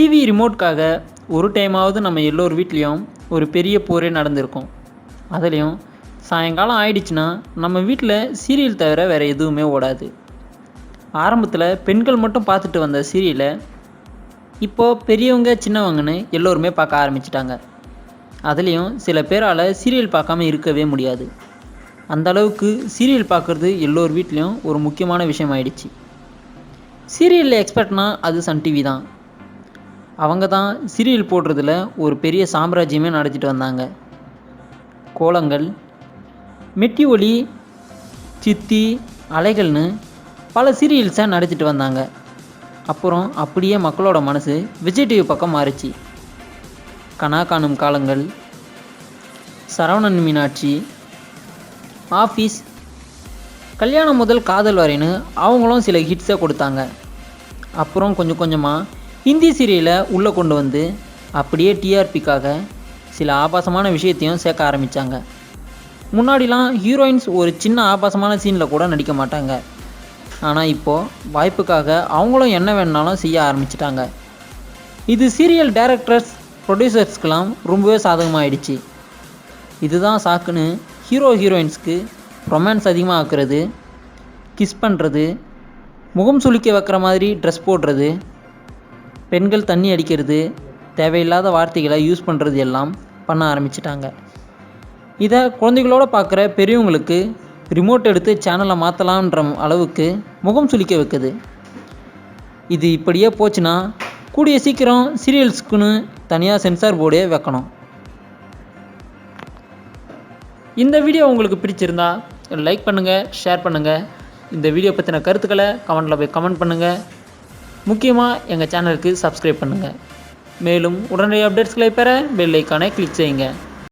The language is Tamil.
டிவி ரிமோட்காக ஒரு டைமாவது நம்ம எல்லோர் வீட்லேயும் ஒரு பெரிய போரே நடந்திருக்கும். அதுலேயும் சாயங்காலம் ஆயிடுச்சுன்னா நம்ம வீட்டில் சீரியல் தவிர வேறு எதுவுமே ஓடாது. ஆரம்பத்தில் பெண்கள் மட்டும் பார்த்துட்டு வந்த சீரியலை இப்போது பெரியவங்க சின்னவங்கன்னு எல்லோருமே பார்க்க ஆரம்பிச்சிட்டாங்க. அதுலேயும் சில பேரால் சீரியல் பார்க்காம இருக்கவே முடியாது. அந்த அளவுக்கு சீரியல் பார்க்குறது எல்லோர் வீட்லேயும் ஒரு முக்கியமான விஷயம் ஆயிடுச்சு சீரியலில் எக்ஸ்பர்ட்னா அது சன் டிவி தான். அவங்க தான் சீரியல் போடுறதுல ஒரு பெரிய சாம்ராஜ்யமே நடத்திட்டு வந்தாங்க. கோலங்கள் மெட்டி ஒளி சித்தி அலைகள்னு பல சீரியல்ஸை நடத்திட்டு வந்தாங்க. அப்புறம் அப்படியே மக்களோட மனசு விஜய் டிவி பக்கம் மாறிச்சு. கனா காணும் காலங்கள் சரவணன் மீனாட்சி ஆஃபீஸ் கல்யாணம் முதல் காதல் வரைன்னு அவங்களும் சில ஹிட்ஸை கொடுத்தாங்க. அப்புறம் கொஞ்சம் கொஞ்சமாக ஹிந்தி சீரியலை உள்ளே கொண்டு வந்து அப்படியே டிஆர்பிக்காக சில ஆபாசமான விஷயத்தையும் சேர்க்க ஆரம்பித்தாங்க முன்னாடிலாம் ஹீரோயின்ஸ் ஒரு சின்ன ஆபாசமான சீனில் கூட நடிக்க மாட்டாங்க. ஆனால் இப்போது வாய்ப்புக்காக அவங்களும் என்ன வேணுனாலும் செய்ய ஆரம்பிச்சிட்டாங்க. இது சீரியல் டைரக்டர்ஸ் ப்ரொடியூசர்ஸ்க்கெலாம் ரொம்பவே சாதகமாகிடுச்சு இதுதான் சாக்குன்னு ஹீரோ ஹீரோயின்ஸ்க்கு ரொமான்ஸ் அதிகமாக ஆக்குறது கிஸ் பண்ணுறது முகம் சுளிக்க வைக்கிற மாதிரி ட்ரெஸ் போடுறது பெண்கள் தண்ணி அடிக்கிறது தேவையில்லாத வார்த்தைகளை யூஸ் பண்ணுறது எல்லாம் பண்ண ஆரம்பிச்சிட்டாங்க. இதை குழந்தைகளோட பார்க்குற பெரியவங்களுக்கு ரிமோட் எடுத்து சேனலை மாற்றலான்ற அளவுக்கு முகம் சுளிக்க வைக்குது. இது இப்படியே போச்சுன்னா கூடிய சீக்கிரம் சீரியல்ஸ்க்குன்னு தனியாக சென்சார் போர்டே வைக்கணும். இந்த வீடியோ உங்களுக்கு பிடிச்சிருந்தா லைக் பண்ணுங்கள் ஷேர் பண்ணுங்கள் இந்த வீடியோ பற்றின கருத்துக்களை கமெண்ட்டில் போய் கமெண்ட் பண்ணுங்கள் முக்கியமாக எங்கள் சேனலுக்கு சப்ஸ்கிரைப் பண்ணுங்கள் மேலும் உடனடி அப்டேட்ஸ்களை பெற பெல் ஐக்கானை கிளிக் செய்யுங்க.